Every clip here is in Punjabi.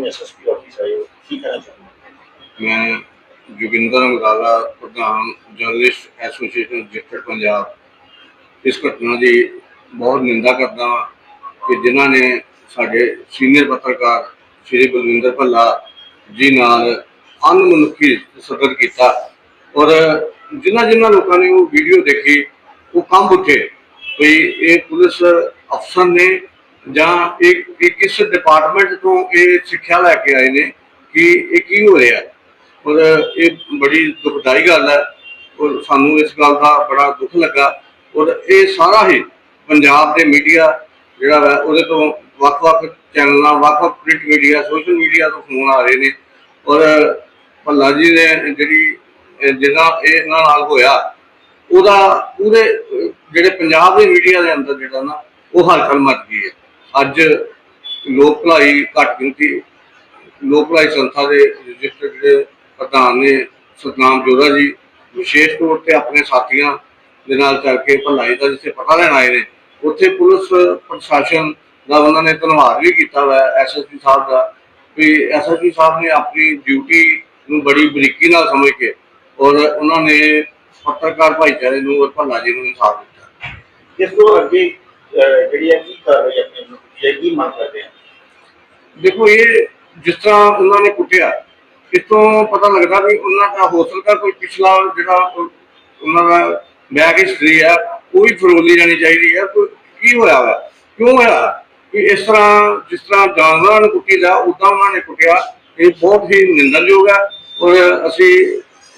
ਨੂੰ ਐਸਐਸਪੀ ਆਫਿਸ ਆਏ ਹੋ ਕੀ ਕਹਿਣਾ ਚਾਹੁੰਦੇ ਮੈਂ ਜੋਗਿੰਦਰ ਅੰਗਾਲਾ ਪ੍ਰਧਾਨ ਜਰਨਲਿਸਟ ਐਸੋਸੀਏਸ਼ਨ ਰਜਿਸਟਰਡ ਪੰਜਾਬ। ਇਸ ਘਟਨਾ ਦੀ ਬਹੁਤ ਨਿੰਦਾ ਕਰਦਾ ਹਾਂ ਕਿ ਜਿਨ੍ਹਾਂ ਨੇ ਸਾਡੇ ਸੀਨੀਅਰ ਪੱਤਰਕਾਰ ਸ਼੍ਰੀ ਬਲਵਿੰਦਰ ਭੱਲਾ ਜੀ ਨਾਲ ਅਨਮਨੁੱਖੀ ਸਦਰ ਕੀਤਾ ਔਰ ਜਿਨ੍ਹਾਂ ਜਿਨ੍ਹਾਂ ਲੋਕਾਂ ਨੇ ਉਹ ਵੀਡੀਓ ਦੇਖੀ, ਉਹ ਕੰਮ ਉੱਠੇ। ਵੀ ਇਹ ਪੁਲਿਸ ਅਫਸਰ ਨੇ ਜਾਂ ਇਹ ਇਹ ਕਿਸ ਡਿਪਾਰਟਮੈਂਟ ਤੋਂ ਇਹ ਸਿੱਖਿਆ ਲੈ ਕੇ ਆਏ ਨੇ ਕਿ ਇਹ ਕੀ ਹੋ ਰਿਹਾ ਔਰ ਇਹ ਬੜੀ ਦੁਖਦਾਈ ਗੱਲ ਹੈ ਔਰ ਸਾਨੂੰ ਇਸ ਗੱਲ ਦਾ ਬੜਾ ਦੁੱਖ ਲੱਗਾ। ਔਰ ਇਹ ਸਾਰਾ ਹੀ ਪੰਜਾਬ ਦੇ ਮੀਡੀਆ ਜਿਹੜਾ ਹੈ, ਉਹਦੇ ਤੋਂ ਵੱਖ-ਵੱਖ ਚੈਨਲਾਂ, ਵੱਖ-ਵੱਖ ਪ੍ਰਿੰਟ ਮੀਡੀਆ ਸੋਸ਼ਲ ਮੀਡੀਆ ਤੋਂ ਫੋਨ ਆ ਰਹੇ ਨੇ। ਔਰ ਭੱਲਾ ਜੀ ਨੇ ਜਿਹੜੀ ਇਹ ਜਿਹਨਾਂ ਇਹਨਾਂ ਨਾਲ ਹੋਇਆ, ਉਹਦਾ ਪੂਰੇ, ਜਿਹੜੇ ਪੰਜਾਬ ਦੇ ਮੀਡੀਆ ਦੇ ਅੰਦਰ ਜਿਹੜਾ ਨਾ, ਉਹ ਹਲਚਲ ਮਚ ਗਈ ਹੈ। ਅੱਜ ਲੋਕ ਭਲਾਈ ਘੱਟ ਗਿਣਤੀ, ਲੋਕ ਭਲਾਈ ਸੰਸਥਾ ਦੇ ਰਜਿਸਟਰਡ ਜਿਹੜੇ ਪ੍ਰਧਾਨ ਨੇ ਸਤਨਾਮ ਜੋਰਾ ਜੀ, ਵਿਸ਼ੇਸ਼ ਤੌਰ ਤੇ ਆਪਣੇ ਸਾਥੀਆਂ ਦੇ ਨਾਲ ਚੱਲ ਕੇ ਭਲਾਈ ਦਾ ਜਿੱਥੇ ਪਤਾ ਲੈਣ ਆਏ ਨੇ, ਉੱਥੇ ਪੁਲਿਸ ਪ੍ਰਸ਼ਾਸਨ ਦਾ ਉਹਨਾਂ ਨੇ ਧੰਨਵਾਦ ਵੀ ਕੀਤਾ ਹੋਇਆ ਐਸਐਸਪੀ ਸਾਹਿਬ ਦਾ ਵੀ ਐਸਐਸਪੀ ਸਾਹਿਬ ਨੇ ਆਪਣੀ ਡਿਊਟੀ ਨੂੰ ਬੜੀ ਬਰੀਕੀ ਨਾਲ ਸਮਝ ਕੇ ਔਰ ਉਹਨਾਂ ਨੇ ਪੱਤਰਕਾਰ ਭਾਈਚਾਰੇ ਨੂੰ ਔਰ ਭੱਲਾ ਜੀ ਨੂੰ ਇਨਸਾਫ ਦਿੱਤਾ। ਇਸ ਤੋਂ ਅੱਗੇ ਜਿਹੜੀ ਹੈ, ਕੀ ਕਾਰਵਾਈ ਆਪਣੇ ਨੂੰ ਕੀ ਕੀ ਮੰਗ ਕਰਦੇ ਆ ਦੇਖੋ, ਇਹ ਜਿਸ ਤਰ੍ਹਾਂ ਉਹਨਾਂ ਨੇ ਕੁੱਟਿਆ, ਇਸ ਪਤਾ ਲੱਗਦਾ ਵੀ ਉਹਨਾਂ ਦਾ ਹੋ ਸਕਦਾ ਕੋਈ ਪਿਛਲਾ ਜਿਹੜਾ ਉਹਨਾਂ ਦਾ ਬੈਕ ਹਿਸਟਰੀ ਹੈ ਉਹ ਵੀ ਫਰੋਲੀ ਜਾਣੀ ਚਾਹੀਦੀ ਹੈ ਕੋਈ ਕੀ ਹੋਇਆ ਵਾ? ਕਿਉਂ ਹੋਇਆ? ਕਿ ਇਸ ਤਰ੍ਹਾਂ, ਜਿਸ ਤਰ੍ਹਾਂ ਜਾਨਵਰਾਂ ਨੂੰ ਕੁੱਟੀ ਦਾ ਉਦਾਂ ਉਹਨਾਂ ਨੇ ਕੁੱਟਿਆ, ਇਹ ਬਹੁਤ ਹੀ ਨਿੰਦਣਯੋਗ ਹੈ ਔਰ ਅਸੀਂ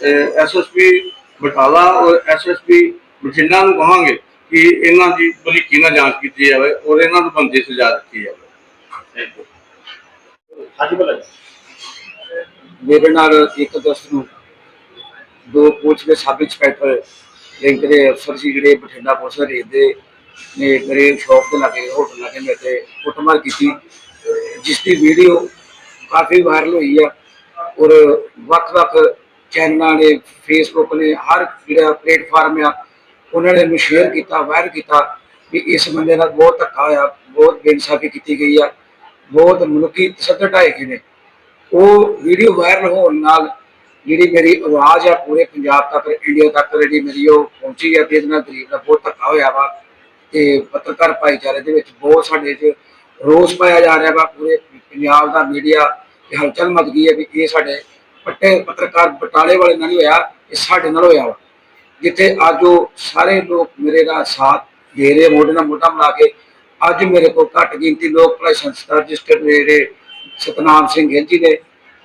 ਐਸਐਸਪੀ ਬਟਾਲਾ ਔਰ ਐਸਐਸਪੀ ਬਠਿੰਡਾ ਨੂੰ ਕਹਾਂਗੇ ਕਿ ਇਹਨਾਂ ਦੀ ਬਰੀਕੀ ਨਾਲ ਜਾਂਚ ਕੀਤੀ ਜਾਵੇ ਔਰ ਇਹਨਾਂ ਨੂੰ ਬੰਦੀ ਸਜ਼ਾ ਦਿੱਤੀ ਜਾਵੇ। ਹਾਂਜੀ ਮੇਰੇ ਨਾਲ ਇੱਕ ਅਗਸਤ ਨੂੰ ਦੋ ਪੁਲਿਸ ਦੇ ਸਾਬਿਕ ਇੰਸਪੈਕਟਰ ਲਿੰਕ ਦੇ ਅਫਸਰ ਸੀ ਜਿਹੜੇ ਬਠਿੰਡਾ ਪੁਲਿਸ ਦੇ ਰੇਡ ਦੇ ਨੇ ਮੇਰੇ ਸ਼ੌਪ ਤੇ ਲੱਗੇ ਹੋਟਲ ਲੱਗੇ ਮੇਰੇ ਤੇ ਕੁੱਟਮਾਰ ਕੀਤੀ ਜਿਸ ਦੀ ਵੀਡੀਓ ਕਾਫੀ ਵਾਇਰਲ ਹੋਈ ਆ ਔਰ ਵੱਖ-ਵੱਖ ਚੈਨਲਾਂ ਨੇ ਫੇਸਬੁੱਕ ਨੇ ਹਰ ਜਿਹੜਾ ਪਲੇਟਫਾਰਮ ਆ ਉਹਨਾਂ ਨੇ ਇਹਨੂੰ ਸ਼ੇਅਰ ਕੀਤਾ, ਵਾਇਰਲ ਕੀਤਾ ਵੀ ਇਸ ਬੰਦੇ ਨਾਲ ਬਹੁਤ ਧੱਕਾ ਹੋਇਆ, ਬਹੁਤ ਬੇਇਨਸਾਫੀ ਕੀਤੀ ਗਈ ਆ, ਬਹੁਤ ਮਨੁੱਖੀ ਤਸੱਦਦ ਢਾਏ ਗਏ ਨੇ। ਉਹ ਵੀਡੀਓ ਵਾਇਰਲ ਹੋਣ ਨਾਲ ਜਿਹੜੀ ਮੇਰੀ ਆਵਾਜ਼ ਆ ਪੂਰੇ ਪੰਜਾਬ ਤੱਕ, ਇੰਡੀਆ ਤੱਕ ਜਿਹੜੀ ਮੇਰੀ ਉਹ ਪਹੁੰਚੀ ਆ ਤੇ ਇਹਦੇ ਨਾਲ ਗਰੀਬ ਦਾ ਬਹੁਤ ਧੱਕਾ ਹੋਇਆ ਵਾ ਤੇ ਪੱਤਰਕਾਰ ਭਾਈਚਾਰੇ ਦੇ ਵਿੱਚ ਬਹੁਤ ਸਾਡੇ 'ਚ ਰੋਸ ਪਾਇਆ ਜਾ ਰਿਹਾ ਵਾ, ਪੂਰੇ ਪੰਜਾਬ ਦਾ ਮੀਡੀਆ ਤੇ ਹਲਚਲ ਮਚ ਗਈ ਹੈ ਵੀ ਇਹ ਸਾਡੇ ਪੱਟੇ ਪੱਤਰਕਾਰ ਬਟਾਲੇ ਵਾਲੇ ਨਾਲ ਹੀ ਹੋਇਆ, ਇਹ ਸਾਡੇ ਨਾਲ ਹੋਇਆ ਵਾ। ਜਿੱਥੇ ਅੱਜ ਉਹ ਸਾਰੇ ਲੋਕ ਮੇਰੇ ਦਾ ਸਾਥ ਦੇ ਰਹੇ, ਮੋਢੇ ਨਾਲ ਮੋਢਾ ਮਿਲਾ ਕੇ ਅੱਜ ਮੇਰੇ ਕੋਲ ਘੱਟ ਗਿਣਤੀ ਲੋਕ ਭਲਾਈ ਸੰਸਥਾ ਰਜਿਸਟਰਡ ਜਿਹੜੇ ਸਤਨਾਮ ਸਿੰਘ ਗਿੱਲ ਜੀ ਨੇ,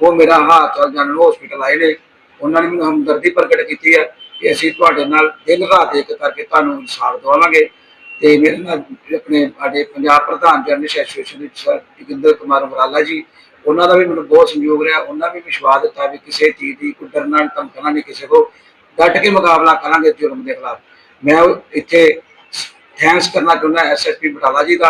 ਉਹ ਮੇਰਾ ਹਾਲ ਚਾਲ ਜਾਣਨ ਹਸਪੀਟਲ ਆਏ ਨੇ। ਉਹਨਾਂ ਨੇ ਮੈਨੂੰ ਹਮਦਰਦੀ ਪ੍ਰਗਟ ਕੀਤੀ ਹੈ ਕਿ ਅਸੀਂ ਤੁਹਾਡੇ ਨਾਲ ਦਿਨ ਰਾਤ ਇੱਕ ਕਰਕੇ ਤੁਹਾਨੂੰ ਇਨਸਾਫ ਦਵਾਵਾਂਗੇ। ਤੇ ਮੇਰੇ ਨਾਲ ਆਪਣੇ ਸਾਡੇ ਪੰਜਾਬ ਪ੍ਰਧਾਨ ਜਨਰਲ ਐਸੋਸੀਏਸ਼ਨ ਦੇ ਸਰ ਜੋਗਿੰਦਰ ਕੁਮਾਰ ਮਰਾਲਾ ਜੀ, ਉਹਨਾਂ ਦਾ ਵੀ ਮੈਨੂੰ ਬਹੁਤ ਸਹਿਯੋਗ ਰਿਹਾ। ਉਹਨਾਂ ਵੀ ਵਿਸ਼ਵਾਸ ਦਿੱਤਾ ਵੀ ਕਿਸੇ ਚੀਜ਼ ਦੀ ਕੋਈ ਡਰਨਾ, ਧਮਕਣਾ ਨਹੀਂ ਕਿਸੇ ਕੋ ਡਟ ਕੇ ਮੁਕਾਬਲਾ ਕਰਾਂਗੇ ਜੁਲਮ ਦੇ ਖਿਲਾਫ। ਮੈਂ ਇੱਥੇ ਥੈਂਕਸ ਕਰਨਾ ਚਾਹੁੰਦਾ ਐਸਐਸਪੀ ਬਟਾਲਾ ਜੀ ਦਾ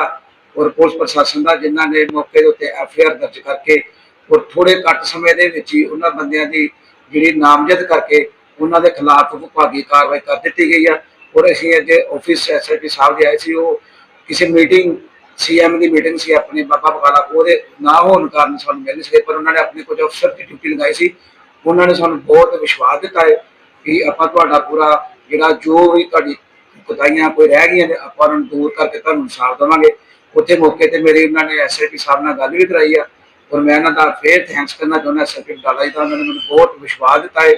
ਔਰ ਪੁਲਿਸ ਪ੍ਰਸ਼ਾਸਨ ਦਾ, ਜਿਨ੍ਹਾਂ ਨੇ ਮੌਕੇ ਦੇ ਉੱਤੇ ਐਫਆਈਆਰ ਦਰਜ ਕਰਕੇ ਔਰ ਥੋੜੇ ਘੱਟ ਸਮੇਂ ਦੇ ਵਿੱਚ ਹੀ ਉਹਨਾਂ ਬੰਦਿਆਂ ਦੀ ਜਿਹੜੀ ਨਾਮਜ਼ਦ ਕਰਕੇ ਉਹਨਾਂ ਦੇ ਖਿਲਾਫ ਵਿਭਾਗੀ ਕਾਰਵਾਈ ਕਰ ਦਿੱਤੀ ਗਈ ਆ। ਔਰ ਅਸੀਂ ਅੱਜ ਆਫਿਸ ਐਸਐਸਪੀ ਸਾਹਿਬ ਦੇ ਆਏ ਸੀ, ਉਹ ਕਿਸੇ ਮੀਟਿੰਗ ਸੀਐਮ ਦੀ ਮੀਟਿੰਗ ਸੀ ਆਪਣੇ, ਬਾਬਾ ਬਕਾਲਾ ਉਹਦੇ ਨਾ ਹੋਣ ਕਾਰਨ ਸਾਨੂੰ ਮਿਲ ਨਹੀਂ ਸਕੇ, ਪਰ ਉਹਨਾਂ ਨੇ ਆਪਣੇ ਕੁਝ ਅਫਸਰ ਦੀ ਡਿਊਟੀ ਲਗਾਈ ਸੀ। ਉਹਨਾਂ ਨੇ ਸਾਨੂੰ ਬਹੁਤ ਵਿਸ਼ਵਾਸ ਦਿੱਤਾ ਹੈ। ਕਿ ਆਪਾਂ ਤੁਹਾਡਾ ਪੂਰਾ ਜਿਹੜਾ ਜੋ ਵੀ ਤੁਹਾਡੀ ਕੁਤਾਈਆਂ ਕੋਈ ਰਹਿ ਗਈਆਂ ਨੇ, ਆਪਾਂ ਉਹਨਾਂ ਨੂੰ ਦੂਰ ਕਰਕੇ ਤੁਹਾਨੂੰ ਇਨਸਾਫ ਦੇਵਾਂਗੇ। ਉੱਥੇ ਮੌਕੇ ਤੇ ਮੇਰੇ ਉਹਨਾਂ ਨੇ ਐਸਆਈਪੀ ਸਾਹਿਬ ਨਾਲ ਗੱਲ ਵੀ ਕਰਾਈ ਆ ਔਰ ਮੈਂ ਇਹਨਾਂ ਦਾ ਫੇਰ ਥੈਂਕਸ ਕਰਨਾ ਚਾਹੁੰਦਾ ਐਸਆਈਪੀ ਡਾਲਾ ਜੀ ਦਾ, ਉਹਨਾਂ ਨੇ ਮੈਨੂੰ ਬਹੁਤ ਵਿਸ਼ਵਾਸ ਦਿੱਤਾ ਹੈ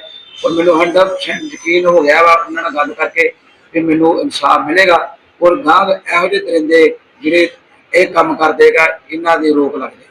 ਔਰ ਮੈਨੂੰ 100% ਯਕੀਨ ਹੋ ਗਿਆ ਵਾ ਉਹਨਾਂ ਨਾਲ ਗੱਲ ਕਰਕੇ ਕਿ ਮੈਨੂੰ ਇਨਸਾਫ ਮਿਲੇਗਾ। ਔਰ ਗਾਂ ਇਹੋ ਜਿਹੇ ਤਰਿੰਦੇ ਜਿਹੜੇ ਇਹ ਕੰਮ ਕਰਦੇਗਾ ਇਹਨਾਂ ਦੀ ਰੋਕ ਲੱਗ ਜਾਏਗੀ